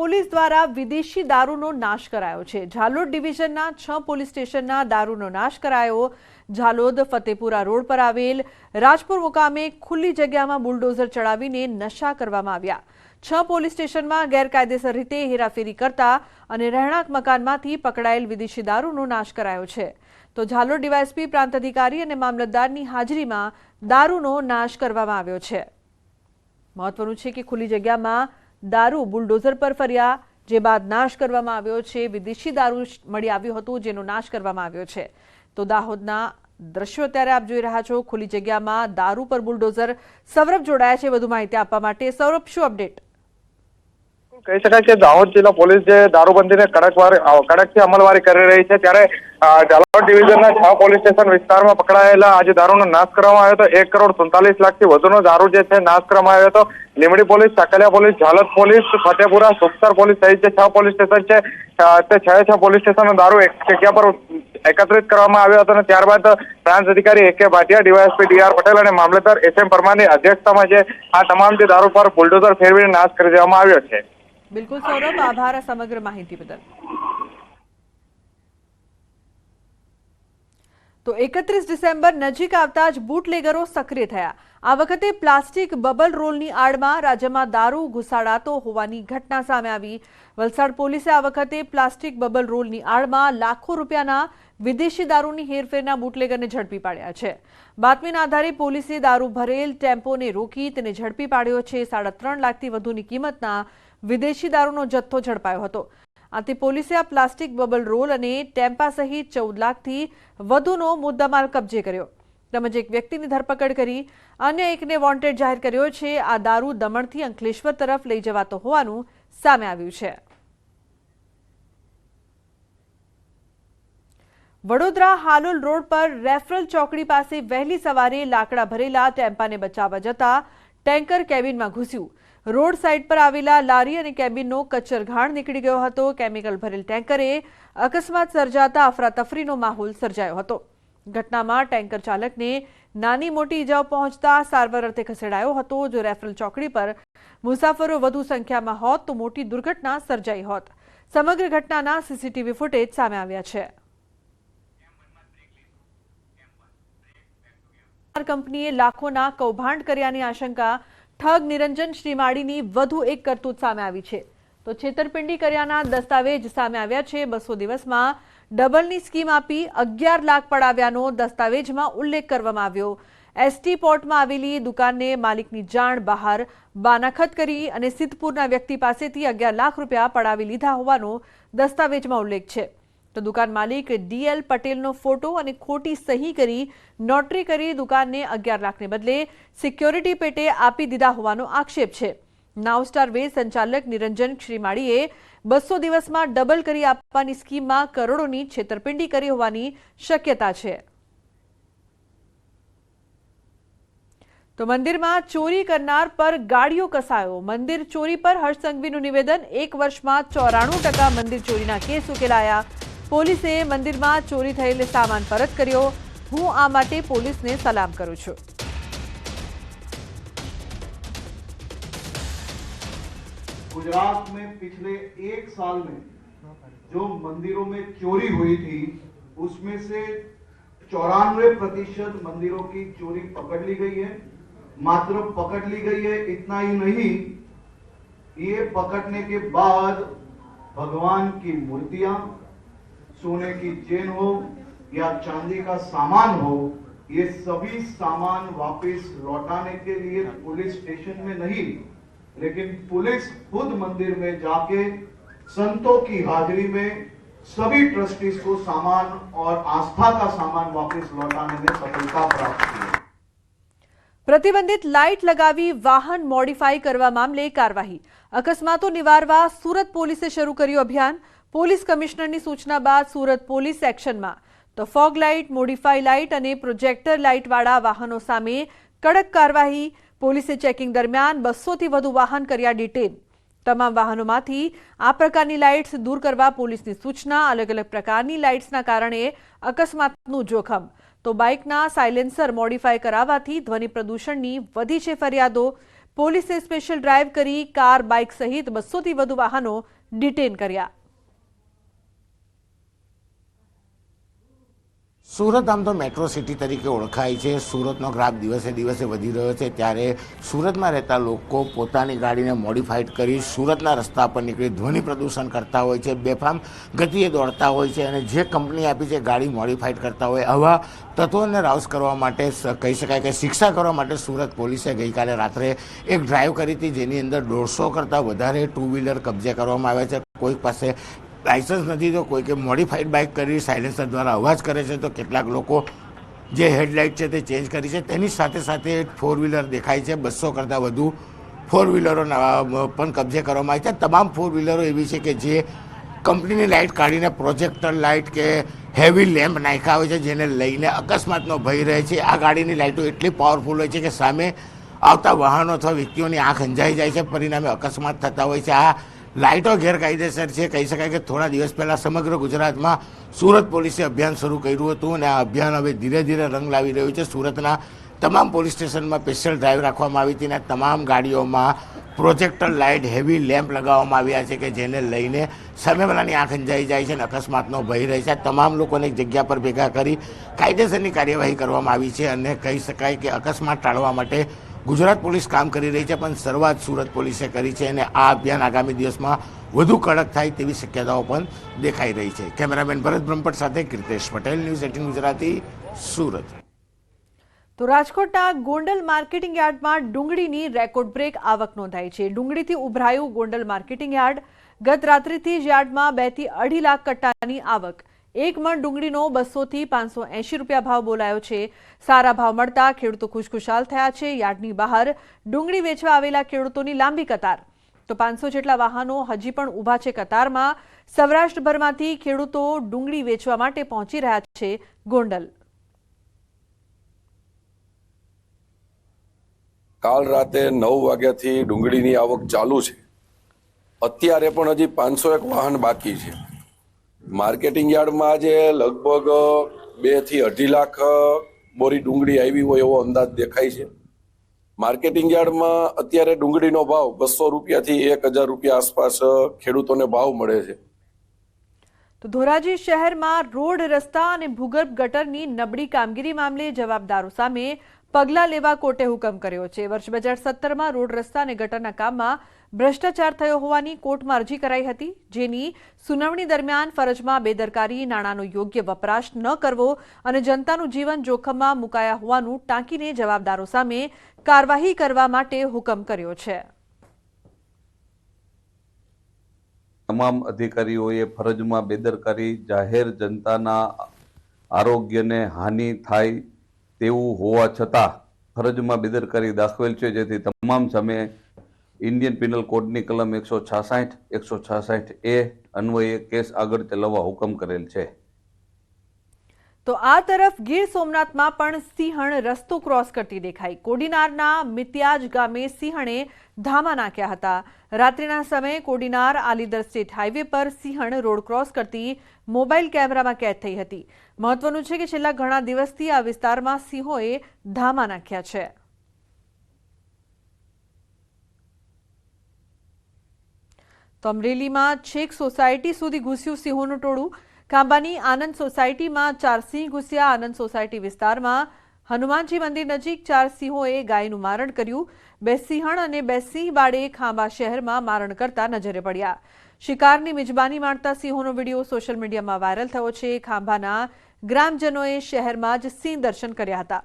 Police દ્વારા વિદેશી દારૂનો નાશ કરાયો છે. ઝાલોદ ડિવિઝનના છ પોલીસ સ્ટેશનના દારૂનો નાશ કરાયો. ઝાલોદ ફતેપુરા રોડ પર આવેલ રાજપુર મુકામે ખુલ્લી જગ્યામાં બુલડોઝર ચડાવીને નશા કરવામાં આવ્યા. છ પોલીસ સ્ટેશનમાં ગેરકાયદેસર રીતે હેરાફેરી કરતા અને રહેણાંક મકાનમાંથી પકડાયેલ વિદેશી દારૂનો નાશ કરાયો છે. તો ઝાલોદ ડીવાયએસપી પ્રાંત અધિકારી અને મામલતદારની હાજરીમાં દારૂનો નાશ કરવામાં આવ્યો છે. મહત્વનું છે કે ખુલ્લી જગ્યામાં દારૂ બુલડોઝર પર ફર્યા, જે બાદ નાશ કરવામાં આવ્યો છે. વિદેશી દારૂ મળી આવ્યું હતું, જેનો નાશ કરવામાં આવ્યો છે. તો દાહોદના દ્રશ્યો અત્યારે આપ જોઈ રહ્યા છો. ખુલ્લી જગ્યામાં દારૂ પર બુલડોઝર. સૌરભ જોડાયા છે વધુ માહિતી આપવા માટે. સૌરભ, શું અપડેટ? કહી શકાય કે દાહોદ જિલ્લા પોલીસ જે દારૂબંધીને કડક કડકથી અમલવારી કરી રહી છે ત્યારે અ, ડિવિઝનના છ પોલીસ સ્ટેશન વિસ્તારમાં પકડાયેલા આજે દારૂનો નાશ કરવામાં આવ્યો હતો. એક કરોડ સુડતાલીસ લાખથી વધુનો દારૂ જે છે નાશ કરવામાં આવ્યો હતો. Limdi police Sakaliya police Jhalod police Fatepura Sukhsar police સહિત જે છ પોલીસ સ્ટેશન છે તે છ છ પોલીસ સ્ટેશનનો દારૂ એક જગ્યા પર એકત્રિત કરવામાં આવ્યો હતો અને ત્યારબાદ પ્રાંત અધિકારી A K Bhatia DySP D R Patel અને મામલતદાર એસ એમ પરમારની અધ્યક્ષતામાં જે આ તમામ જે દારૂ પર બુલડોઝર ફેરવીને નાશ કરી દેવામાં આવ્યો છે. બિલકુલ સૌરભ આભાર આ સમગ્ર માહિતી બદલ તો એકત્રીસ ડિસેમ્બર નજીક આવતા જ બુટલેગરો સક્રિય થયા આ વખતે પ્લાસ્ટિક બબલ રોલની આડમાં રાજ્યમાં દારૂ ઘુસાડાતો હોવાની ઘટના સામે આવી. વલસાડ પોલીસે આ વખતે પ્લાસ્ટિક બબલ રોલની આડમાં લાખો રૂપિયાના વિદેશી દારૂની હેરફેરના બુટલેગરને ઝડપી પાડ્યા છે. બાતમીના આધારે પોલીસે દારૂ ભરેલ ટેમ્પોને રોકી તેને ઝડપી પાડ્યો છે. સાડા ત્રણ લાખથી વધુની કિંમતના વિદેશી દારૂનો જથ્થો ઝડપાયો હતો. આથી પોલીસે આ પ્લાસ્ટિક બબલ રોલ અને ટેમ્પા સહિત ચૌદ લાખથી વધુનો મુદ્દામાલ કબજે કર્યો. તેમજ એક વ્યક્તિની ધરપકડ કરી અન્ય એકને વોન્ટેડ જાહેર કર્યો છે. આ દારૂ દમણથી અંકલેશ્વર તરફ લઈ જવાતો હોવાનું સામે આવ્યું છે. વડોદરા હાલોલ રોડ પર રેફરલ ચોકડી પાસે વહેલી સવારે લાકડા ભરેલા, ટેમ્પાને બચાવવા જતા ટેન્કર કેબિનમાં ઘૂસ્યું. રોડ સાઇડ પર આવેલા લારી અને કેબિનનો કચ્ચરઘાણ નીકળી ગયો હતો. કેમિકલ ભરેલ ટેન્કરે અકસ્માત સર્જાતા અફરાતફરીનો માહોલ સર્જાયો હતો. ઘટનામાં ટેન્કર ચાલકને નાની મોટી ઇજાઓ પહોંચતા સારવાર અર્થે ખસેડાયો હતો. જો રેફરલ ચોકડી પર મુસાફરો વધુ સંખ્યામાં હોત, તો મોટી દુર્ઘટના સર્જાઈ હોત. સમગ્ર ઘટનાના સીસીટીવી ફૂટેજ સામે આવ્યા છે. કંપનીએ લાખોના કૌભાંડ કર્યાની આશંકા, ઠગ નિરંજન શ્રીમાળીની વધુ એક કરતૂત સામે આવી છે. તો છેતરપિંડી કર્યાના દસ્તાવેજ સામે આવ્યા છે. બસો દિવસમાં ડબલની સ્કીમ આપી અગિયાર લાખ પડાવ્યાનો દસ્તાવેજમાં ઉલ્લેખ કરવામાં આવ્યો. એસટી પોર્ટમાં આવેલી દુકાનને માલિકની જાણ બહાર બાનાખત કરી અને સિદ્ધપુરના વ્યક્તિ પાસેથી અગિયાર લાખ રૂપિયા પડાવી લીધા હોવાનો દસ્તાવેજમાં ઉલ્લેખ છે. તો દુકાન માલિક ડીએલ પટેલનો ફોટો અને ખોટી સહી કરી નોટરી કરી દુકાનને અગિયાર લાખને બદલે સિક્યોરિટી પેટે આપી દીધા હોવાનો આક્ષેપ છે. નાવસ્ટાર વે સંચાલક નિરંજન શ્રીમાળીએ બસો દિવસમાં ડબલ કરી આપવાની સ્કીમમાં કરોડોની છેતરપિંડી કરી હોવાની શક્યતા છે. તો મંદિરમાં ચોરી કરનાર પર ગાડીઓ કસાયો. મંદિર ચોરી પર હર્ષ સંઘવીનું નિવેદન. એક વર્ષમાં ચોરાણું ટકા મંદિર ચોરીના કેસ ઉકેલાયા. પોલીસે મંદિરમાં ચોરી થયેલ સામાન પરત કર્યો. હું આ માટે પોલીસને સલામ કરું છું. गुजरात में पिछले एक साल में जो मंदिरों में चोरी हुई थी, उसमें से चौरानवे प्रतिशत मंदिरों की चोरी पकड़ ली गई है। मात्र पकड़ ली गई है, इतना ही नहीं, ये पकड़ने के बाद भगवान की मूर्तियाँ, सोने की चेन हो या चांदी का सामान हो, ये सभी सामान वापस लौटाने के लिए पुलिस स्टेशन में नहीं। लेकिन पुलिस खुद मंदिर में जाके संतों की हाजिरी में सभी ट्रस्टीज को सामान और आस्था का सामान वापस लौटाने में सफलता प्राप्त की है પ્રતિબંધિત લાઇટ લગાવી વાહન મોડિફાઈ કરવા મામલે કાર્યવાહી અકસ્માતો નિવારવા સુરત પોલીસે શરૂ કર્યું અભિયાન પોલીસ કમિશનરની સૂચના બાદ સુરત પોલીસ એક્શનમાં તો ફોગ લાઇટ મોડિફાઈ લાઇટ અને પ્રોજેક્ટર લાઇટવાળા વાહનો સામે કડક કાર્યવાહી પોલીસે ચેકિંગ દરમિયાન બસોથી વધુ વાહન કર્યા ડિટેન. તમામ વાહનોમાંથી આ પ્રકારની લાઇટ્સ દૂર કરવા પોલીસની સૂચના અલગ અલગ પ્રકારની લાઇટ્સના કારણે અકસ્માતનું જોખમ. તો બાઇકના સાયલેન્સર મોડિફાય કરાવવાથી ધ્વનિ પ્રદૂષણની વધી છે ફરિયાદો. પોલીસે સ્પેશિયલ ડ્રાઈવ કરી કાર, બાઇક સહિત બસોથી વધુ વાહનો ડિટેન કર્યા. સુરત આમ તો મેટ્રો સિટી તરીકે ઓળખાય છે. સુરતનો ગ્રાફ દિવસે દિવસે વધી રહ્યો છે. ત્યારે સુરતમાં રહેતા લોકો પોતાની ગાડીને મોડિફાઈડ કરી સુરતના રસ્તા પર નીકળી ધ્વનિ પ્રદૂષણ કરતા હોય છે. બેફામ ગતિએ દોડતા હોય છે અને જે કંપની આપી છે ગાડી મોડિફાઈડ કરતા હોય આવા તત્વોને રાઉસ કરવા માટે કહી શકાય કે શિક્ષા કરવા માટે સુરત પોલીસે ગઈકાલે રાત્રે એક ડ્રાઈવ કરી હતી. જેની અંદર દોઢસો કરતાં વધારે ટુ વ્હીલર કબજે કરવામાં આવ્યા છે. કોઈક પાસે લાઇસન્સ નથી તો કોઈકે મોડિફાઈડ બાઇક કરી સાયલેન્સર દ્વારા અવાજ કરે છે તો કેટલાક લોકો જે હેડલાઇટ છે તે ચેન્જ કરી છે. તેની સાથે સાથે ફોર વ્હીલર દેખાય છે, બસો કરતાં વધુ ફોર વ્હીલરો પણ કબજે કરવામાં આવી છે. તમામ ફોર વ્હીલરો એવી છે કે જે કંપનીની લાઇટ કાઢીને પ્રોજેક્ટર લાઇટ કે હેવી લેમ્પ નાખ્યા હોય છે, જેને લઈને અકસ્માતનો ભય રહે છે. આ ગાડીની લાઇટો એટલી પાવરફુલ હોય છે કે સામે આવતા વાહનો અથવા વ્યક્તિઓની આંખ અંજાઈ જાય છે. પરિણામે અકસ્માત થતા હોય છે. આ લાઇટો ગેરકાયદેસર છે. કહી શકાય કે થોડા દિવસ પહેલાં સમગ્ર ગુજરાતમાં સુરત પોલીસે અભિયાન શરૂ કર્યું હતું અને આ અભિયાન હવે ધીરે ધીરે રંગ લાવી રહ્યું છે. સુરતના તમામ પોલીસ સ્ટેશનમાં સ્પેશિયલ ડ્રાઈવ રાખવામાં આવી હતી અને તમામ ગાડીઓમાં પ્રોજેક્ટર લાઇટ, હેવી લેમ્પ લગાવવામાં આવ્યા છે કે જેને લઈને સામેવાળાની આંખ અંજાઈ જાય છે અને અકસ્માતનો ભય રહે છે. તમામ લોકોને એક જગ્યા પર ભેગા કરી કાયદેસરની કાર્યવાહી કરવામાં આવી છે અને કહી શકાય કે અકસ્માત ટાળવા માટે ગુજરાત પોલીસ કામ કરી રહી છે, પણ શરૂઆત સુરત પોલીસે કરી છે અને આ અભિયાન આગામી દિવસમાં વધુ કડક થાય તેવી શક્યતાઓ પણ દેખાઈ રહી છે. કેમેરામેન ભરત બ્રહ્મપટ સાથે કીર્તેશ પટેલ, ન્યૂઝ એટીન ગુજરાતી, સુરત. તો રાજકોટના ગોંડલ માર્કેટિંગ યાર્ડમાં ડુંગળીની રેકોર્ડ બ્રેક આવક નોંધાઈ છે. ડુંગળીથી ઉભરાયું ગોંડલ માર્કેટિંગ યાર્ડ ગત રાત્રિથી જ યાર્ડમાં બેથી અઢી લાખ કટ્ટાની આવક એક મણ ડુંગળીનો બસોથી પાંચસો એંશી રૂપિયા ભાવ બોલાયો છે. સારા ભાવ મળતા ખેડૂતો ખુશખુશાલ થયા છે. યાર્ડની બહાર ડુંગળી વેચવા આવેલા ખેડૂતોની લાંબી કતાર. તો પાંચસો જેટલા વાહનો હજી પણ ઊભા છે કતારમાં. સૌરાષ્ટ્રભરમાંથી ખેડૂતો ડુંગળી વેચવા માટે પહોંચી રહ્યા છે ગોંડલ. કાલ રાતે નવ વાગ્યાથી ડુંગળીની આવક ચાલુ છે. અત્યારે પણ હજી પાંચસો એક વાહન બાકી છે. માર્કેટિંગ યાર્ડમાં આજે લગભગ બેથી અઢી લાખ બોરી ડુંગળી આવી હોય એવો અંદાજ દેખાય છે. માર્કેટિંગ યાર્ડમાં અત્યારે ડુંગળીનો ભાવ બસો રૂપિયાથી એક હજાર રૂપિયા આસપાસ ખેડૂતોને ભાવ મળે છે. તો ધોરાજી શહેરમાં રોડ, રસ્તા અને ભૂગર્ભ ગટરની નબળી કામગીરી મામલે જવાબદારો સામે પગલાં લેવા કોર્ટે હુકમ કર્યો છે. વર્ષ બે હજાર સત્તરમાં રોડ, રસ્તા અને ગટરના કામમાં ભ્રષ્ટાચાર થયો હોવાની કોર્ટમાં અરજી કરાઈ હતી, જેની સુનાવણી દરમિયાન ફરજમાં બેદરકારી, નાણાંનો યોગ્ય વપરાશ ન કરવો અને જનતાનું જીવન જોખમમાં મુકાયા હોવાનું ટાંકીને જવાબદારો સામે કાર્યવાહી કરવા માટે હુકમ કર્યો છે. તમામ અધિકારીઓએ ફરજમાં બેદરકારી, જાહેર જનતાના આરોગ્યને હાનિ થાય તેવું હોવા છતાં ફરજમાં બેદરકારી દાખવેલ છે, જેથી તમામ સામે ઇન્ડિયન પિનલ કોડની કલમ એકસો છાસઠ એકસો છાસઠ એ અન્વયે કેસ આગળ ચલાવવા હુકમ કરેલ છે. તો આ તરફ ગીર સોમનાથમાં પણ સિંહણ રસ્તો ક્રોસ કરતી દેખાઈ. કોડીનારના મિત્યાજ ગામે સિંહણે ધામા નાખ્યા હતા. રાત્રિના સમયે કોડીનાર આલીદર સ્ટેટ હાઈવે પર સિંહણ રોડ ક્રોસ કરતી મોબાઈલ કેમેરામાં કેદ થઈ હતી. મહત્વનું છે કે છેલ્લા ઘણા દિવસથી આ વિસ્તારમાં સિંહોએ ધામા નાખ્યા છે. તો અમરેલીમાં છેક સોસાયટી સુધી ઘૂસ્યું સિંહોનું ટોળું. ખાંબાની આનંદ સોસાયટીમાં ચાર સિંહ ઘૂસ્યા. આનંદ સોસાયટી વિસ્તારમાં હનુમાનજી મંદિર નજીક ચાર સિંહોએ ગાયનું મારણ કર્યું. બે સિંહણ અને બે સિંહ બાળે ખાંભા શહેરમાં મારણ કરતા નજરે પડ્યા. શિકારની મિજબાની માણતા સિંહોનો વીડિયો સોશિયલ મીડિયામાં વાયરલ થયો છે. ખાંભાના ગ્રામજનોએ શહેરમાં જ સિંહ દર્શન કર્યા હતા.